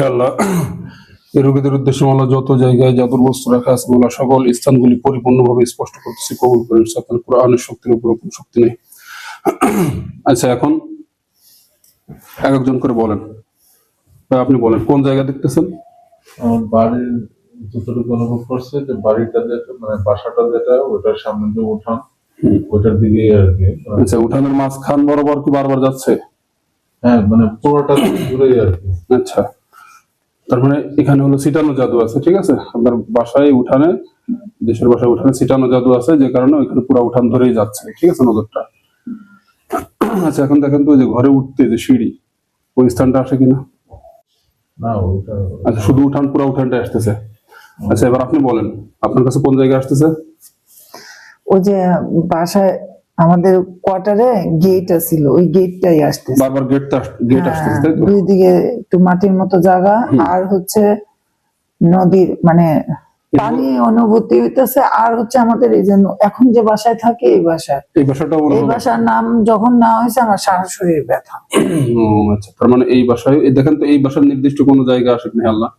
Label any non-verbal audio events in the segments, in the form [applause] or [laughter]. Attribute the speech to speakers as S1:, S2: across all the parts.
S1: আল্লাহ রোগীদের উদ্দেশ্যে মালা যত জায়গায় জাদুর বস্তু রাখা আছে মালা সকল স্থানগুলি পরিপূর্ণভাবে স্পষ্ট করতেছি কবুল করেন আপনার কোরআনের শক্তির উপর কোনো শক্তি নেই। আচ্ছা এখন এক একজন করে বলেন। আপনি বলেন কোন জায়গা দেখতেছেন?
S2: বাড়ির যতটুকু অনুভব করছে যে বাড়িটা যেটা মানে বাসাটা যেটা ওটার সামনে যে উঠান
S1: হুম।
S2: ওইটার দিকে আর কি।
S1: আচ্ছা উঠানের মাঝখান বরাবর কি বারবার যাচ্ছে?
S2: হ্যাঁ মানে পুরোটা ঘুরেই আর কি।
S1: আচ্ছা। তার মানে এখানে হলো সিটানো জাদু আছে ঠিক আছে? আপনার বাসায় উঠানে দেশের বাসায় উঠানে সিটানো জাদু আছে যে কারণে ওইখানে পুরো উঠান ধরেই যাচ্ছে ঠিক আছে নজরটা? আচ্ছা এখন দেখেন তো ওই যে ঘরে উঠতে যে সিঁড়ি ওই স্থানটা আসে কিনা?
S2: না
S1: আচ্ছা শুধু উঠান পুরো উঠানটা আসতেছে। আচ্ছা এবার আপনি বলেন আপনার কাছে কোন জায়গায় আসতেছে?
S3: ওই যে বাসায় আমাদের কোয়ার্টারে গেট আছিল ওই গেটটাই আসতেছে।
S1: বারবার গেট গেট আসতেছে
S3: দুই দিকে একটু মাটির মতো জায়গা আর হচ্ছে নদীর মানে পানি অনুভূতি হইতেছে আর হচ্ছে আমাদের এই যে এখন যে বাসায় থাকে এই বাসায়
S1: এই বাসাটাও মনে
S3: এই বাসার নাম যখন না হয়েছে আমার শরীর ব্যথা।
S1: আচ্ছা তার মানে এই বাসায় দেখেন তো এই বাসার নির্দিষ্ট কোনো জায়গা আসে কিনা আল্লাহ।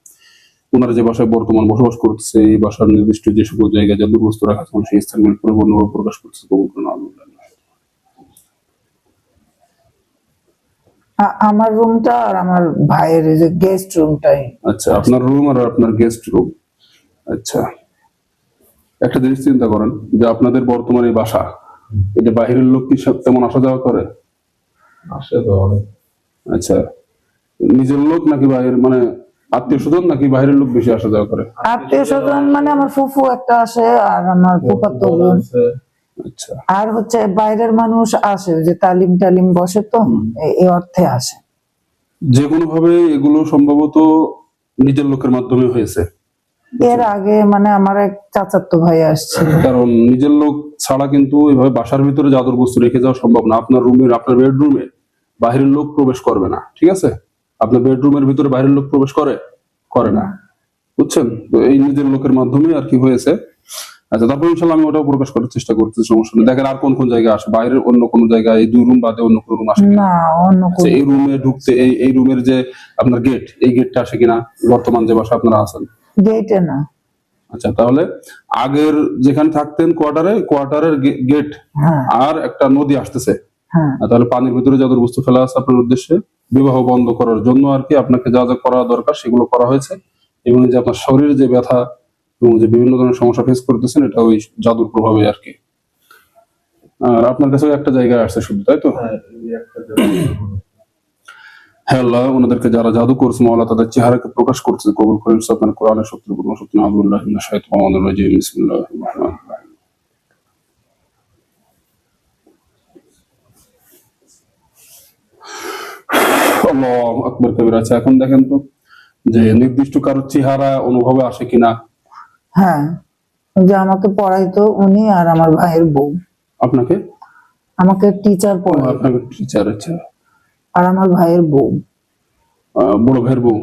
S1: ওনারা যে বাসায় বর্তমান বসবাস করতেছে এই বাসার নির্দিষ্ট যে সকল জায়গায় যা দুর্বস্তু রাখা সেই স্থানগুলি পরিপূর্ণভাবে প্রকাশ করতেছে কবুল আল্লাহ।
S3: আমার রুমটা আর আমার ভাইয়ের যে গেস্ট রুমটাই
S1: আচ্ছা আপনার রুম আর আপনার গেস্ট রুম আচ্ছা একটা জিনিস চিন্তা করেন যে আপনাদের বর্তমান বাসা এটা বাহিরের লোক কি সব তেমন আসা যাওয়া করে?
S2: আসে তো
S1: আচ্ছা নিজের লোক নাকি বাইরের মানে আত্মীয় স্বজন নাকি বাইরের লোক বেশি আসা যাওয়া করে?
S3: আত্মীয় স্বজন মানে আমার ফুফু একটা আসে আর আমার ফুফাতো
S2: আছে।
S3: আর হচ্ছে বাইরের মানুষ আসে যে তালিম টালিম বসে তো এই অর্থে আসে।
S1: যে কোনো ভাবে এগুলো সম্ভবত নিজের লোকের মাধ্যমে হয়েছে।
S3: এর আগে মানে আমার এক চাচাতো ভাই আসছিল।
S1: কারণ নিজের লোক ছাড়া কিন্তু এভাবে বাসার ভিতরে জাদুর বস্তু রেখে যাওয়া সম্ভব না। আপনার রুমের আপনার বেডরুমে বাইরের লোক প্রবেশ করবে না ঠিক আছে? আপনার বেডরুমের ভিতরে বাইরের লোক প্রবেশ করে করে না। বুঝছেন? তো এই নিজের লোকের মাধ্যমে আর কি হয়েছে? আচ্ছা তারপর ইনশাল্লাহ আমি ওটাও প্রকাশ করার চেষ্টা করতেছি সমস্যা নেই। দেখেন আর কোন কোন জায়গায় আসে? বাইরের অন্য কোন জায়গায় এই দুই রুম বাদে অন্য কোন রুম আসে
S3: না অন্য
S1: আচ্ছা,
S3: কোনো
S1: এই রুমে ঢুকতে এই এই রুমের যে আপনার গেট এই গেটটা আসে কিনা? বর্তমান যে বাসা আপনারা আছেন।
S3: গেটে না।
S1: আচ্ছা তাহলে আগের যেখানে থাকতেন কোয়ার্টারে কোয়ার্টারের গেট আর একটা নদী আসতেছে।
S3: হ্যাঁ।
S1: তাহলে পানির ভিতরে যাদের বস্তু ফেলা আছে আপনার উদ্দেশ্যে। বিবাহ বন্ধ করার জন্য আর কি আপনাকে যা যা করা দরকার সেগুলো করা হয়েছে। এবং যে আপনার শরীরে যে ব্যথা এবং যে বিভিন্ন ধরনের সমস্যা ফেস করতেছেন এটা ওই জাদুর প্রভাবে আর কি। আর আপনার কাছে একটা জায়গায় আসছে শুধু তাই তো?
S2: হ্যাঁ জায়গা।
S1: আল্লাহ ওনাদেরকে যারা জাদু করছে মাওলা তাদের চেহারাকে প্রকাশ করছে। কবুল করেন কোরআনের আবুল্লাহ শাহিদ রাজিম। আল্লাহু আকবার কবির। আচ্ছা এখন দেখেন তো যে নির্দিষ্ট কারও চেহারা অনুভবে আসে কিনা?
S3: হ্যাঁ যে আমাকে পড়াইতো উনি আর আমার ভাইয়ের বউ।
S1: আপনাকে?
S3: আমাকে টিচার
S1: ও,
S3: পড়াই
S1: আপনাকে টিচার আচ্ছা।
S3: আর আমার ভাইয়ের বউ।
S1: আহ, বড় ভাইয়ের বউ?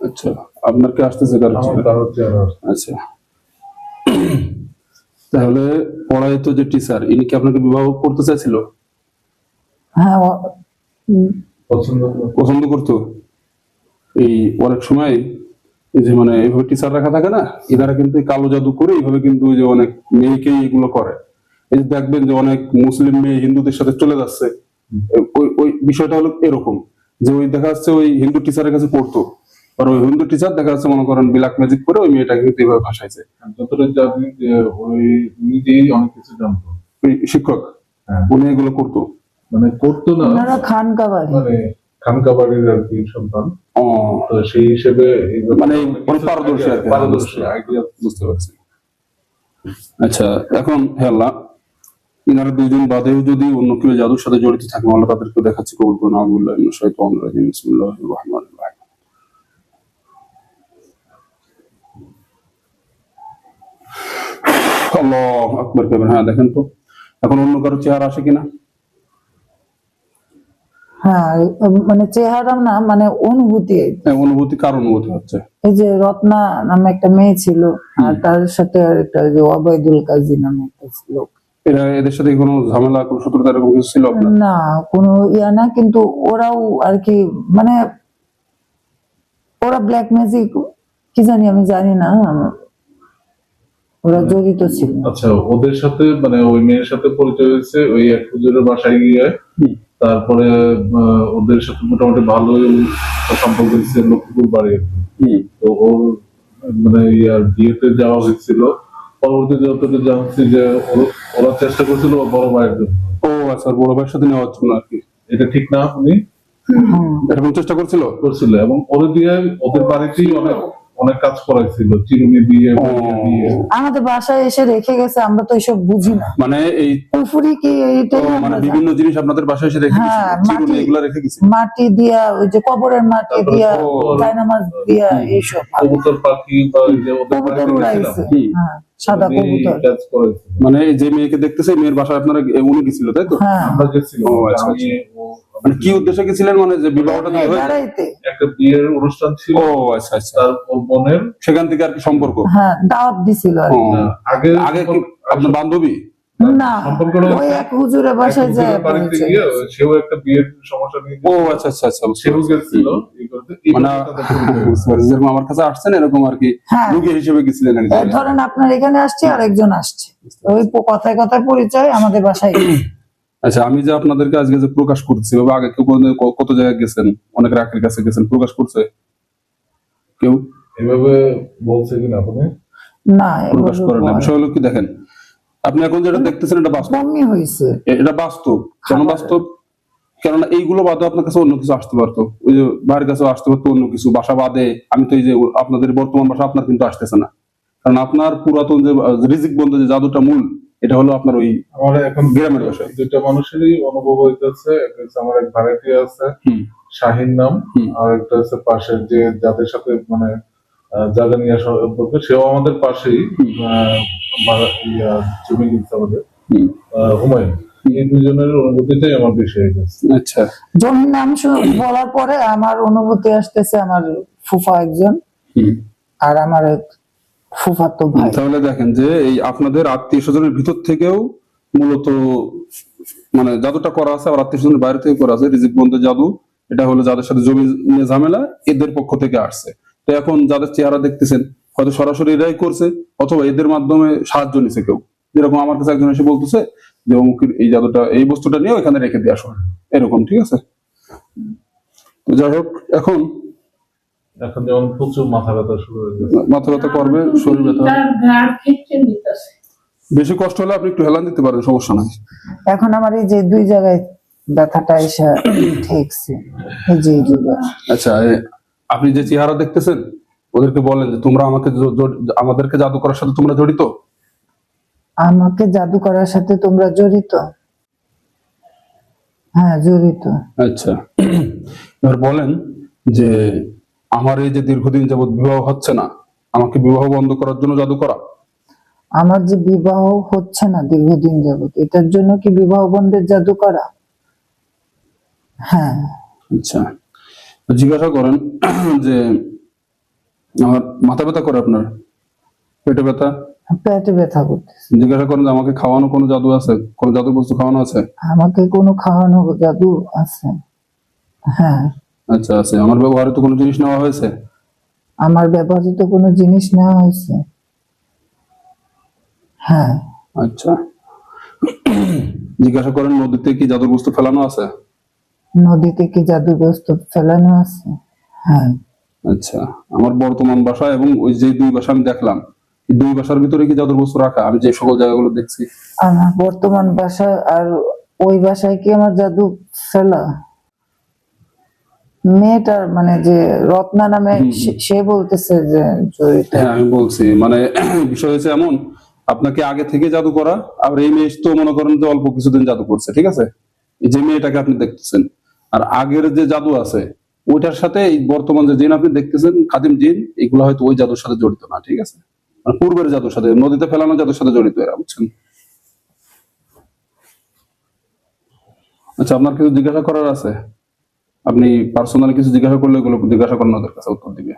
S1: আচ্ছা আপনার কি আসতেছে। আচ্ছা। তাহলে পড়াইত যে টিচার ইনি কি আপনাকে বিবাহ করতে চাইছিল?
S3: হ্যাঁ
S2: পছন্দ
S1: পছন্দ করতো? এই অনেক সময় যে মানে এইভাবে টিচার রাখা থাকে না এনারা কিন্তু কালো জাদু করে এইভাবে কিন্তু যে অনেক মেয়েকেই এগুলো করে। এই দেখবেন যে অনেক মুসলিম মেয়ে হিন্দুদের সাথে চলে যাচ্ছে। ওই ওই বিষয়টা হলো এরকম যে ওই দেখা যাচ্ছে ওই হিন্দু টিচারের কাছে পড়তো। আর ওই হিন্দু টিচার দেখা যাচ্ছে মনে করেন বিলাক ম্যাজিক করে ওই মেয়েটাকে কিন্তু এইভাবে ভাসাইছে
S2: যতটা জানি যে ওই নিজেই অনেক কিছু জানতো।
S1: শিক্ষক
S2: হ্যাঁ।
S1: উনি এগুলো করতো।
S2: মানে করতো না।
S3: ওনারা খানকা বাড়ি
S2: মানে খানকা বাড়ির আর কি সন্তান। তো সেই হিসেবে
S1: মানে
S2: কিছু
S1: পারদর্শী
S2: পারদর্শী আইডিয়া
S1: বুঝতে পারছি। আচ্ছা এখন ইনারা দুইজন বাদেও যদি অন্য কেউ জাদুর সাথে জড়িত থাকে আল্লাহ তাদেরকে দেখাচ্ছি কবুল করুন। আবুল্লাহ ইবনে শাইতানির রাজিম। বিসমিল্লাহির রহমানির রহিম। আল্লাহ আকবার কবির হ্যাঁ দেখেন তো। এখন অন্য কারও চেহারা আসে কিনা?
S3: হ্যাঁ মানে চেহারা না মানে অনুভূতি।
S1: হ্যাঁ, অনুভূতি কার অনুভূতি হচ্ছে?
S3: এই যে রত্না নামে একটা মেয়ে ছিল আর তার সাথে আর একটা যে অবৈদুল কাজী নামে একটা ছিল।
S1: এরা এদের সাথে কোনো ঝামেলা কোনো শত্রুতা এরকম কিছু ছিল
S3: না কোনো ইয়া না কিন্তু ওরাও আর কি মানে ওরা ব্ল্যাক ম্যাজিক কি জানি আমি জানি না ওরা জড়িত ছিল।
S2: আচ্ছা ওদের সাথে মানে ওই মেয়ের সাথে পরিচয় হয়েছে ওই এক হুজুরের বাসায় গিয়ে। তারপরে আহ, ওদের সাথে মোটামুটি ভালোই সম্পর্ক হয়েছে লক্ষ্মীপুর বাড়ি। তো ওর মানে ইয়ার বিয়েতে যাওয়া হয়েছিল। পরবর্তীতে যতটুকু জানছি যে ওর- ওরা চেষ্টা করছিল বড় ভাইয়ের জন্য।
S1: ও আচ্ছা বড় ভাইয়ের সাথে নেওয়ার জন্য আর কি?
S2: এটা ঠিক না উনি
S3: হুম।
S1: এরকম চেষ্টা করছিল?
S2: করছিল এবং ওরে দিয়ে ওদের বাড়িতেই অনেক অনেক কাজ করাইছিল চিরুনি দিয়ে
S3: আমাদের বাসায় এসে রেখে গেছে আমরা তো এসব বুঝি না।
S1: মানে এই
S3: পুরোপুরি কি এইটাই
S1: মানে বিভিন্ন জিনিস আপনাদের বাসায় এসে রেখে
S3: হ্যাঁ,
S1: চিরুনি
S3: মাটি-
S1: এগুলা রেখে গেছিল
S3: মাটি দিয়া ওই যে কবরের মাটি দিয়া চায়নামাজ দিয়া এইসব
S2: কবুতর পাখি বা যে ওদের
S3: কবুতর উড়াইছে হ্যাঁ সাদা কবুতর।
S1: মানে যে মেয়েকে দেখতেছে মেয়ের বাসায় আপনারা উনি গেছিল তাই তো?
S3: হ্যাঁ।
S2: আমরা গেছিলাম
S1: আচ্ছা, মানে কি উদ্দেশ্যে গেছিলেন মানে যে বিবাহটা কি হয়েছে?
S3: বেড়াইতে
S2: একটা বিয়ের অনুষ্ঠান ছিল।
S1: ও আচ্ছা আচ্ছা।
S2: তার বোনের
S1: সেখান থেকে আর কি সম্পর্ক?
S3: হ্যাঁ দাওয়াত দিছিল আর কি।
S2: আগে
S1: আগে কি আপনার বান্ধবী?
S3: না ওই এক হুজুরের বাসায় যায়
S2: বাড়িতে গিয়ে সেও একটা বিয়ের সমস্যা নিয়ে
S1: ও আচ্ছা আচ্ছা আচ্ছা
S2: সেও গেছিল
S1: মানে [laughs] কাছে আসছেন এরকম আর কি
S3: হ্যাঁ।
S1: হিসেবে গেছিলেন
S3: ধরেন আপনার এখানে আসছে আর একজন আসছে। ওই কথায় কথায় পরিচয় আমাদের বাসায়।
S1: আচ্ছা আমি যে আপনাদেরকে আজকে যে প্রকাশ করছি ওভাবে আগে কেউ কত জায়গায় গেছেন? অনেক রাখের কাছে গেছেন প্রকাশ করছে? কেউ?
S2: এভাবে বলছে কিনা আপনি?
S3: না
S1: প্রকাশ
S3: এগুলো
S1: করে না বিষয় হলো কি দেখেন? আপনি এখন যেটা দেখতেছেন এটা বাস্তব।
S3: হয়েছে।
S1: এটা বাস্তব। কেন বাস্তব? কেননা এইগুলো বাদে আপনার কাছে অন্য কিছু আসতে পারতো। ওই যে বাড়ির কাছে আসতে পারতো অন্য কিছু। বাসা বাদে আমি তো এই যে আপনাদের বর্তমান বাসা আপনার কিন্তু আসতেছে না। কারণ আপনার পুরাতন যে রিজিক বন্ধ যে জাদুটা মূল এটা হলো আপনার ওই
S2: আমার এখন
S1: গ্রামের বাসায়।
S2: দুইটা মানুষেরই অনুভব হইতেছে। একটা হচ্ছে আমার এক ভাড়াটি আছে। শাহিন নাম।
S1: হুম।
S2: আর একটা হচ্ছে পাশের যে যাদের সাথে মানে জায়গা নিয়ে সম্পর্কে সেও আমাদের পাশেই ইয়া, জমি কিনছে আমাদের। আহ, হুমায়ুন। এই দুজনের অনুভূতিটাই আমার বেশি হয়ে গেছে।
S1: আচ্ছা।
S3: জমির নাম বলার পরে আমার অনুভূতি আসতেছে আমার ফুফা একজন। আর আমার এক ফুফাতো ভাই।
S1: তাহলে দেখেন যে এই আপনাদের আত্মীয় স্বজনের ভিতর থেকেও মূলত মানে জাদুটা করা আছে আর আত্মীয় স্বজনের বাইরে থেকে করা আছে, রিজিক বন্ধের জাদু, এটা হলো যাদের সাথে জমি ঝামেলা, এদের পক্ষ থেকে আসছে। তো এখন যাদের চেহারা দেখতেছেন, হয়তো সরাসরি এরাই করছে, অথবা এদের মাধ্যমে সাহায্য নিছে কেউ। যেরকম আমার কাছে একজন এসে বলতেছে যে, অমুকের এই জাদুটা, এই বস্তুটা নিয়ে এখানে রেখে দিয়ে আসো। এরকম, ঠিক আছে? তো যাই হোক, এখন
S2: এখন যেমন প্রচুর মাথা ব্যথা শুরু হয়ে গেছে।
S1: মাথা ব্যথা করবে শরীর ব্যথা বেশি কষ্ট হলে আপনি একটু হেলান দিতে পারেন সমস্যা নাই।
S3: এখন আমার এই যে দুই জায়গায় ব্যথাটা এসে ঠেকছে এই যে
S1: আচ্ছা আপনি যে চেহারা দেখতেছেন ওদেরকে বলেন যে তোমরা আমাকে আমাদেরকে জাদু করার সাথে তোমরা জড়িত?
S3: আমাকে জাদু করার সাথে তোমরা জড়িত? হ্যাঁ জড়িত।
S1: আচ্ছা। এবার বলেন যে আমার এই যে দীর্ঘদিন যাবত বিবাহ হচ্ছে না আমাকে বিবাহ বন্ধ করার জন্য জাদু করা
S3: আমার যে বিবাহ হচ্ছে না দীর্ঘদিন যাবত এটার জন্য কি বিবাহ বন্ধের জাদু করা হ্যাঁ।
S1: আচ্ছা। জিজ্ঞাসা করেন যে আমার মাথা ব্যথা করে আপনার? পেটে ব্যথা?
S3: পেটে ব্যথা করতেছে।
S1: জিজ্ঞাসা করেন যে আমাকে খাওয়ানো কোনো জাদু আছে? কোনো জাদু বস্তু খাওয়ানো আছে?
S3: আমাকে কোনো খাওয়ানো জাদু আছে। হ্যাঁ।
S1: আচ্ছা আছে আমার ব্যবহারে তো কোনো জিনিস নেওয়া হয়েছে?
S3: আমার ব্যবহৃত কোনো জিনিস নেওয়া হয়েছে। হ্যাঁ।
S1: আচ্ছা। জিজ্ঞাসা করেন নদীতে কি জাদুর বস্তু ফেলানো আছে?
S3: নদীতে কি জাদুগ্রস্ত ফেলানো আছে? হ্যাঁ।
S1: আচ্ছা। আমার বর্তমান বাসা এবং ওই যে দুই বাসা আমি দেখলাম দুই বাসার ভিতরে কি জাদুর বস্তু রাখা? আমি যে সকল জায়গাগুলো দেখছি।
S3: আমার বর্তমান বাসা আর ওই বাসায় কি আমার জাদু ফেলা? মেয়েটার মানে যে রত্না নামে সে- বলতেছে যে জড়িত
S1: হ্যাঁ আমি বলছি মানে [clears throat] বিষয় হয়েছে এমন আপনাকে আগে থেকে জাদু করা আর এই মেয়ে তো মনে করেন যে অল্প কিছুদিন জাদু করছে ঠিক আছে? এই যে মেয়েটাকে আপনি দেখতেছেন আর আগের যে জাদু আছে ওইটার সাথে এই বর্তমান যে জিন আপনি দেখতেছেন খাদিম জিন এগুলো হয়তো ওই জাদুর সাথে জড়িত না ঠিক আছে? মানে পূর্বের জাদুর সাথে নদীতে ফেলানো জাদুর সাথে জড়িত এরা বুঝছেন? আচ্ছা আপনার কিছু জিজ্ঞাসা করার আছে? আপনি পার্সোনালি কিছু জিজ্ঞাসা করলে এগুলো জিজ্ঞাসা করেন ওদের কাছে উত্তর দিবে।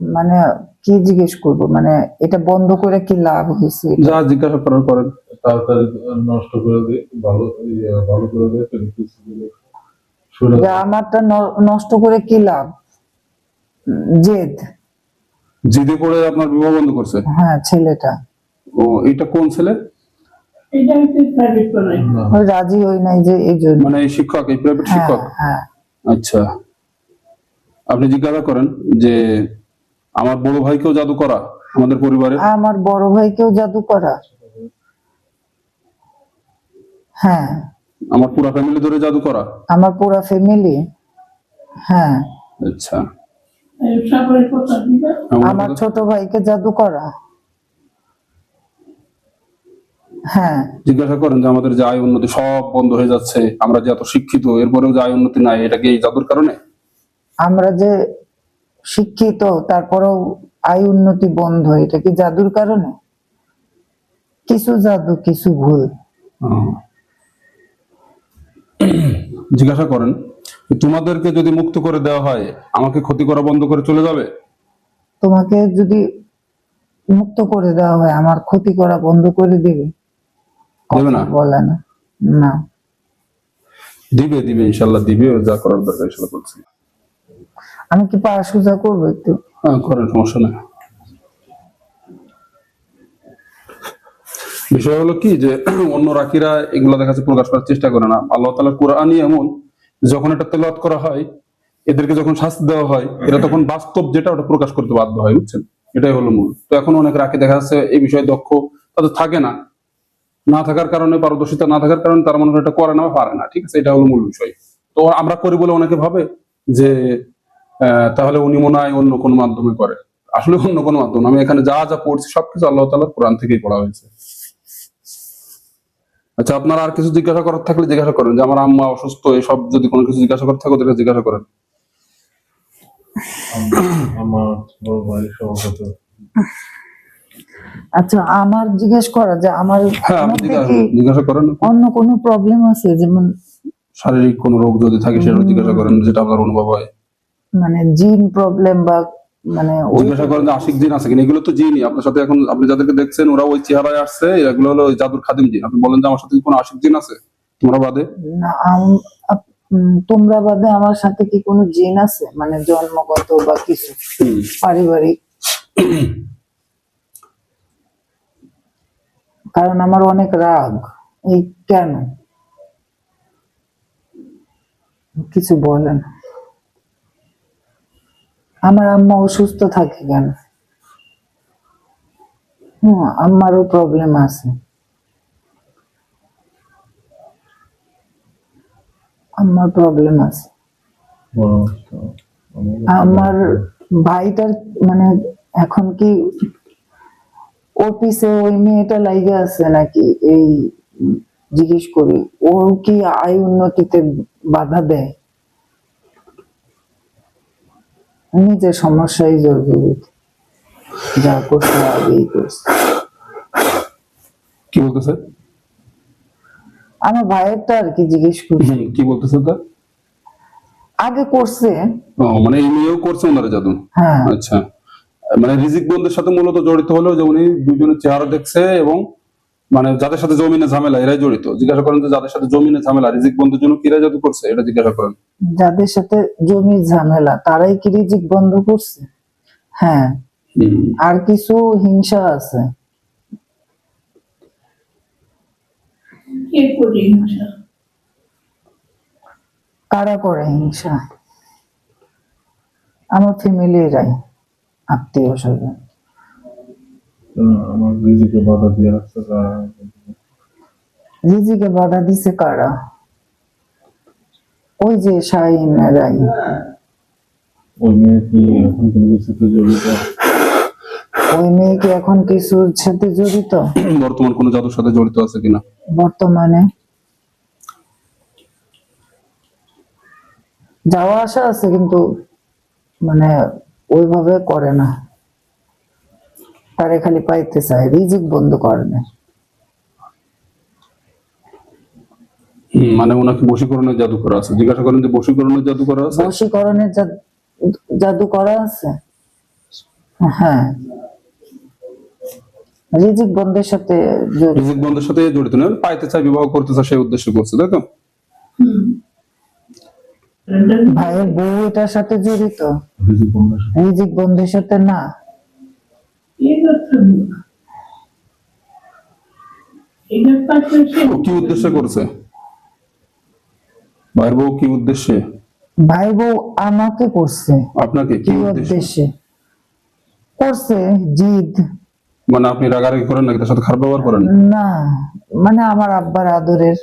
S3: মানে কি জিজ্ঞেস করব? মানে এটা বন্ধ করে কি লাভ হয়েছে
S1: যা জিজ্ঞাসা করার করেন
S2: তাড়াতাড়ি নষ্ট করে দিই ভালো ইয়ে, ভালো করে দেয় কিছু দিলে শুনে
S3: যে আমারটা ন- নষ্ট করে কি লাভ? জেদ।
S1: জিদে পড়ে আপনার বিবাহ বন্ধ করছে?
S3: হ্যাঁ ছেলেটা।
S1: ও এটা কোন ছেলে?
S4: এটা আমি প্রাইভেট পড়াই
S3: রাজি হই নাই যে এই জন্য।
S1: মানে শিক্ষক এই প্রাইভেট
S3: হ্যাঁ
S1: শিক্ষক?
S3: হ্যাঁ।
S1: আচ্ছা। আপনি জিজ্ঞাসা করেন যে আমার বড় ভাইকেও জাদু করা আমাদের পরিবারে?
S3: আমার বড় ভাইকেও জাদু করা। হ্যাঁ।
S1: আমার পুরা ফ্যামিলি ধরে জাদু করা?
S3: আমার পুরা ফ্যামিলি হ্যাঁ।
S1: আচ্ছা। আমার
S3: ছোট ভাইকে জাদু করা। হ্যাঁ।
S1: জিজ্ঞাসা করেন যে আমাদের যে আয় উন্নতি সব বন্ধ হয়ে যাচ্ছে আমরা যে এত শিক্ষিত এরপরেও যে আয় উন্নতি নাই এটা কি এই জাদুর কারণে?
S3: আমরা যে শিক্ষিত তারপরেও আয় উন্নতি বন্ধ এটা কি জাদুর কারণে? কিছু জাদু কিছু ভুল।
S1: জিজ্ঞাসা করেন তোমাদেরকে যদি মুক্ত করে দেওয়া হয় আমাকে ক্ষতি করা বন্ধ করে চলে যাবে?
S3: তোমাকে যদি মুক্ত করে দেওয়া হয় আমার ক্ষতি করা বন্ধ করে দিবে।
S1: দেবে না?
S3: বলে না। না।
S1: দিবে দিবে ইনশাল্লাহ দিবে যা করার দরকার ইনশাল্লাহ করছি
S3: আমি কি পা সোজা করব একটু?
S1: হ্যাঁ করেন সমস্যা নেই। বিষয় হলো কি যে [clears throat] অন্য রাকিরা এগুলো দেখা যাচ্ছে প্রকাশ করার চেষ্টা করে না। আল্লাহ তালার কোরআনই এমন যখন এটা তেলাওয়াত করা হয় এদেরকে যখন শাস্তি দেওয়া হয় এরা তখন বাস্তব যেটা ওটা প্রকাশ করতে বাধ্য হয় বুঝছেন? এটাই হলো মূল। তো এখন অনেক রাখি দেখা যাচ্ছে এই বিষয়ে দক্ষ তাদের থাকে না। না থাকার কারণে, পারদর্শিতা না থাকার কারণে তারা মনে হয় এটা করে না পারে না, ঠিক আছে? এটা হলো মূল বিষয়। তো আমরা করি বলে অনেকে ভাবে যে তাহলে উনি মনে হয় অন্য কোনো মাধ্যমে করে। আসলে অন্য কোনো মাধ্যম আমি এখানে যা যা পড়ছি সবকিছু আল্লাহ তালার কোরআন থেকেই পড়া হয়েছে। আচ্ছা আপনার আর কিছু জিজ্ঞাসা করার থাকলে জিজ্ঞাসা করেন যে, আমার আম্মা অসুস্থ, এসব যদি কোনো কিছু জিজ্ঞাসা করার থাকে ওদেরকে জিজ্ঞাসা করেন।
S2: আমার বড় ভাই
S3: আচ্ছা আমার জিজ্ঞেস করা যে আমার
S1: হ্যাঁ জিজ্ঞাসা করেন
S3: অন্য কোনো প্রবলেম আছে? যেমন
S1: শারীরিক কোনো রোগ যদি থাকে সেটা জিজ্ঞাসা করেন যেটা আপনার অনুভব হয়।
S3: মানে জিন প্রবলেম বা মানে
S1: জিজ্ঞাসা করেন যে আশিক জিন আছে কিনা এগুলো তো জিনই আপনার সাথে এখন আপনি যাদেরকে দেখছেন ওরা ওই চেহারায় আসছে এগুলো হলো জাদুর খাদিম জিন আপনি বলেন যে আমার সাথে কোনো আশিক জিন আছে? তোমরা বাদে।
S3: তোমরা বাদে আমার সাথে কি কোনো জিন আছে? মানে জন্মগত বা কিছু পারিবারিক। [coughs] কারণ আমার অনেক রাগ। এই কেন? কিছু বলেন আমার আম্মা অসুস্থ থাকে কেন? হুম আমারও প্রবলেম আছে। আমার প্রবলেম আছে।
S2: আমার
S3: ভাইটার মানে এখন কি ওর পিছে ওই মেয়েটা লাইগে আছে নাকি? এই জিজ্ঞেস করি। ও কি আয় উন্নতিতে বাধা দেয়? নিজের সমস্যাই জরুরি। যা করছে আগেই করছে।
S1: কি বলতেছে?
S3: আমার ভাইয়েরটা আর কি জিজ্ঞেস করছি
S1: কি বলতেছে তা
S3: আগে করছে।
S1: মানে এই মেয়েও করছে ওনারা জাদু?
S3: হ্যাঁ।
S1: আচ্ছা। মানে রিজিক বন্ধের সাথে মূলত জড়িত হলেও যে উনি দুজনের চেহারা দেখছে এবং মানে যাদের সাথে জমিনে ঝামেলা এরাই জড়িত। জিজ্ঞাসা করেন যে যাদের সাথে জমিনে ঝামেলা রিজিক বন্ধের জন্য কিরা জাদু করছে? এটা জিজ্ঞাসা করেন।
S3: যাদের সাথে জমির ঝামেলা তারাই কি রিজিক বন্ধ করছে? হ্যাঁ। আর কিছু হিংসা আছে?
S4: কে করে হিংসা?
S3: কারা করে হিংসা? আমার ফ্যামিলিরাই আত্মীয় স্বজন।
S2: রিজিকে বাধা দিয়ে রাখছে তারা।
S3: রিজিকে বাধা দিছে কারা? ওই যে শাহিন রাই।
S2: ওই মেয়ে কি এখন কোনো কিছুতে জড়িত?
S3: ওই মেয়ে কি এখন কিছুর সাথে জড়িত?
S1: বর্তমান কোন জাদুর সাথে জড়িত আছে কিনা?
S3: বর্তমানে? যাওয়া আসা আছে কিন্তু মানে ওইভাবে করে না। তারে খালি পাইতে চায় রিজিক বন্ধ করে না।
S1: মানে ওনাকে বশীকরণের জাদু করা আছে। জিজ্ঞাসা করেন যে বশীকরণের জাদু করা আছে?
S3: বশীকরণের জাদু করা আছে। হ্যাঁ। রিজিক বন্ধের সাথে জড়িত।
S1: রিজিক বন্ধের সাথে জড়িত না পাইতে চায় বিবাহ করতে চায় সেই উদ্দেশ্য করছে তাই তো?
S4: হুম।
S3: ভাইয়ের বউ এটার সাথে জড়িত?
S2: সাথে।
S3: বন্ধুর সাথে না।
S1: কি উদ্দেশ্যে করছে? ভাইয়ের বউ কি উদ্দেশ্যে?
S3: ভাই বউ আমাকে করছে।
S1: আপনাকে কি উদ্দেশ্যে?
S3: করছে জিদ।
S1: মানে আপনি রাগারাগি করেন নাকি? তার সাথে খারাপ ব্যবহার করেন?
S3: না মানে আমার আব্বার আদরের।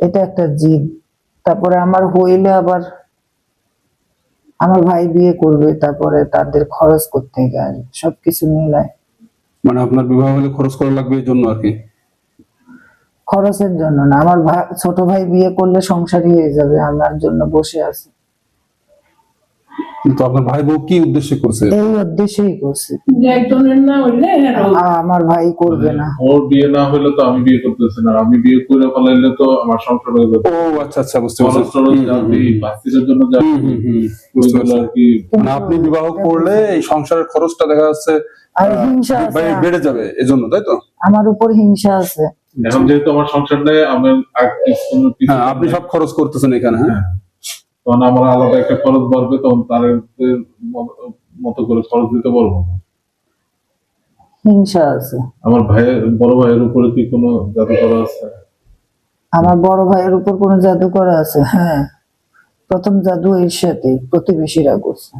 S3: এটা একটা জিদ। তারপরে আমার হইলে আবার আমার ভাই বিয়ে করবে তারপরে তাদের খরচ করতে গেলে সবকিছু মিলায়।
S1: মানে আপনার বিবাহ হলে খরচ করা লাগবে এই জন্য আর কি?
S3: খরচের জন্য না আমার ছোট ভাই বিয়ে করলে সংসারই হয়ে যাবে আমার জন্য বসে আছে।
S1: কিন্তু আপনার ভাই বউ কি উদ্দেশ্যে করছে?
S3: এই উদ্দেশ্যেই করছে।
S4: একজনের না হইলে
S3: আমার ভাই করবে না।
S2: ওর বিয়ে না হলে তো আমি বিয়ে করতেছি না। আমি বিয়ে করে ফেলাইলে তো আমার সংসার হয়ে যাবে।
S1: ও আচ্ছা আচ্ছা বুঝতে পারছি।
S2: জন্য
S1: মানে আপনি বিবাহ করলে এই সংসারের খরচটা দেখা যাচ্ছে
S3: আর হিংসা আছে।
S1: বেড়ে- যাবে এজন্য তাই তো?
S3: আমার উপর হিংসা আছে।
S2: এখন যেহেতু আমার সংসার নেই আমি
S1: হ্যাঁ আপনি সব খরচ করতেছেন এখানে হ্যাঁ।
S2: তখন আমার আলাদা একটা খরচ বাড়বে তখন তার মতো করে খরচ দিতে পারব না।
S3: হিংসা আছে
S2: আমার ভাইয়ের বড় ভাইয়ের উপরে কি কোনো জাদু করা আছে?
S3: আমার বড় ভাইয়ের উপর কোনো জাদু করা আছে হ্যাঁ। প্রথম জাদু এর সাথে প্রতিবেশীরা করছে।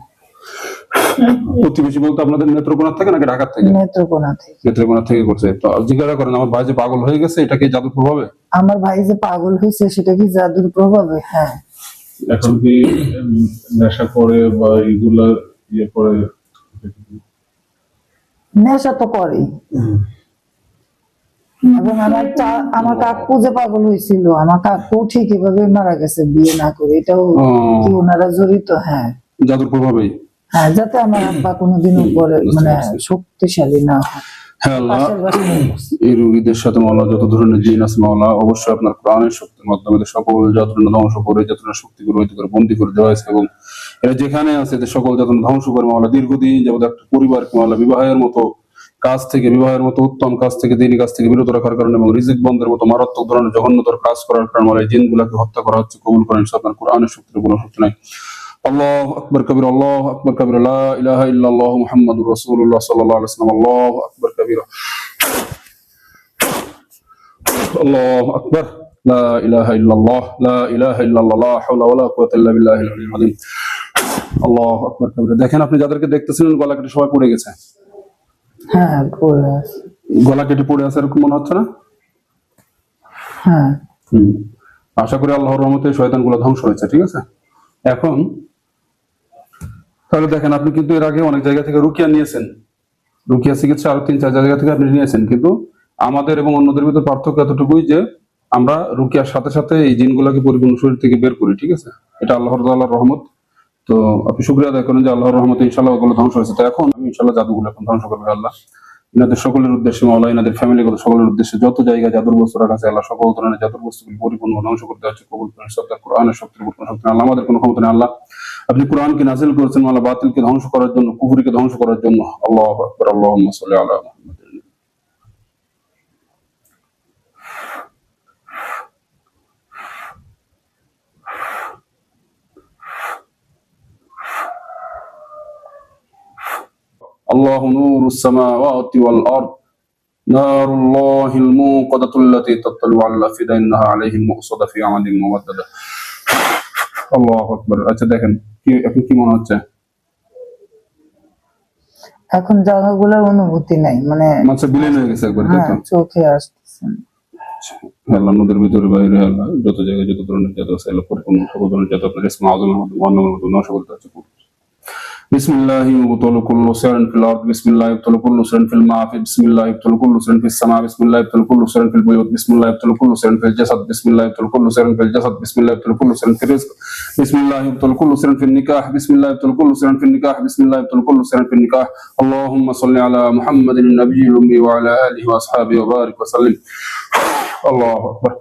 S1: প্রতিবেশী বলতে আপনাদের নেত্রকোনা থেকে নাকি ঢাকা থেকে?
S3: নেত্রকোনা থেকে।
S1: নেত্রকোনা থেকে করছে। তো জিজ্ঞাসা করেন আমার ভাই যে পাগল হয়ে গেছে এটা কি জাদুর প্রভাবে?
S3: আমার ভাই যে পাগল হয়েছে সেটা কি জাদুর প্রভাবে? হ্যাঁ।
S2: এখন কি নেশা করে বা এগুলা ইয়ে করে?
S3: নেশা তো করে। এবং আমার চা- আমার কাকু যে পাগল হয়েছিল আমার কাকু ঠিক এভাবে মারা গেছে বিয়ে না করে। এটাও কি ওনারা জড়িত? হ্যাঁ।
S1: জাদুর প্রভাবেই
S3: হ্যাঁ যাতে আমার আব্বা কোনোদিন উপরে মানে শক্তিশালী না হয়।
S1: এই রোগীদের সাথে মাওলা যত ধরনের জিন আছে মাওলা অবশ্যই আপনার প্রাণের শক্তির মাধ্যমে সকল ধ্বংস করে শক্তি করে বন্দি করে দেওয়া হয়েছে এবং এরা যেখানে আছে সকল যতনা ধ্বংস করে মাওলা দীর্ঘদিন যেমন একটা পরিবারকে মাওলা বিবাহের মতো কাজ থেকে বিবাহের মতো উত্তম কাজ থেকে দিনী কাজ থেকে বিরত রাখার কারণে এবং রিজিক বন্ধের মতো মারাত্মক ধরনের জঘন্যতর কাজ করার কারণে মাওলা জিনগুলাকে হত্যা করা হচ্ছে কবুল করেন আপনার কোরআনের শক্তির কোনো শক্তি নাই। আল্লাহ আকবর كبير لا اله الا আল্লাহ محمد رسول الله صلى الله عليه وسلم الله আকবর। كبيرا الله أكبر. لا إله إلا الله. لا إله إلا الله. لا حول ولا قوة إلا بالله العلي العظيم. الله أكبر كبيرا দেখেন আপনি যাদেরকে দেখতেছিলেন গলা কেটে সবাই পড়ে গেছে।
S3: হ্যাঁ পড়ে আছে।
S1: গলা কেটে পড়ে আছে এরকম মনে হচ্ছে না?
S3: হ্যাঁ।
S1: আশা করি আল্লাহর রহমতে শয়তানগুলো ধ্বংস হয়েছে ঠিক আছে? এখন তাহলে দেখেন আপনি কিন্তু এর আগে অনেক জায়গা থেকে রুকিয়া নিয়েছেন। রুকিয়া চিকিৎসা আরও তিন চার জায়গা থেকে আপনি নিয়েছেন, কিন্তু আমাদের এবং অন্যদের ভিতরে পার্থক্য এতটুকুই যে আমরা রুকিয়ার সাথে সাথে এই জিনগুলাকে পরিপূর্ণ শরীর থেকে বের করি, ঠিক আছে? এটা আল্লাহর তাআলার রহমত। তো আপনি শুক্রিয়া আদায় করেন যে আল্লাহর রহমত ইনশাল্লাহ ওগুলো ধ্বংস হয়েছে। তো এখন আমি ইনশাল্লাহ জাদুগুলো এখন ধ্বংস করবে আল্লাহ। এনাদের সকলের উদ্দেশ্যে মাওলা এনাদের ফ্যামিলিগত সকলের উদ্দেশ্যে যত জায়গায় জাদুর বস্তু রাখা আছে, আল্লাহ সকল ধরনের জাদুর বস্তুগুলি পরিপূর্ণ ধ্বংস করতে হচ্ছে কবুল করেন সত্তার কোরআনের শক্তির উপর শক্তি আল্লাহ, আমাদের কোনো ক্ষমতা নেই, আল্লাহ। আপনি কোরআনকে নাজিল করেছেন, আল্লাহ, বাতিলকে ধ্বংস করার জন্য কুহুরিকে ধ্বংস করার জন্য। আল্লাহ আকবর আল্লাহ সাল্লাহ আলা الله نور السماوات والأرض نار الله الموقدة التي تطلع على الأفئدة إنها عليهم مؤصدة في عمد ممددة الله أكبر আচ্ছা দেখেন কি এখন কি মনে হচ্ছে
S3: এখন জায়গাগুলোর অনুভূতি নাই মানে
S1: মাছ বিলীন হয়ে গেছে একবার তাই
S3: হ্যাঁ
S1: তো
S3: চোখে আসতেছে না।
S1: আল্লাহ নদীর ভিতরে বাইরে আল্লাহ যত জায়গায় যত ধরনের জাত আছে আল্লাহ পরিপূর্ণ সকল ধরনের জাত আপনার ইসমা আজম ওয়ান্নামের মতো নশো করতে হচ্ছে بسم الله يبطل كل سر في الارض بسم الله يبطل كل سر في الماء بسم الله يبطل كل سر في السماء بسم الله يبطل كل سر في البيوت بسم الله يبطل كل سر في الجسد بسم الله يبطل كل سر في الجسد بسم الله يبطل كل سر في الرزق بسم الله يبطل كل سر في النكاح بسم الله يبطل كل سر في النكاح بسم الله يبطل كل سر في النكاح اللهم صل على محمد النبي الامي وعلى اله واصحابه وبارك وسلم الله اكبر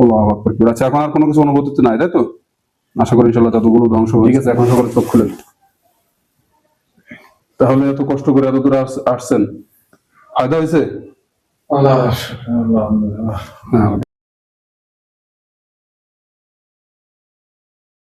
S1: আল্লাহ আকবার আচ্ছা এখন আর কোনো কিছু অনুভূতি নাই তাই তো আশা করি ইনশাল্লাহ যতগুলো ধ্বংস হবে ঠিক আছে এখন সকলে চোখ খুলেন তাহলে এত কষ্ট করে এত দূরে আস- আসছেন। ফায়দা হয়েছে?
S2: আল্লাহ।
S1: হ্যাঁ।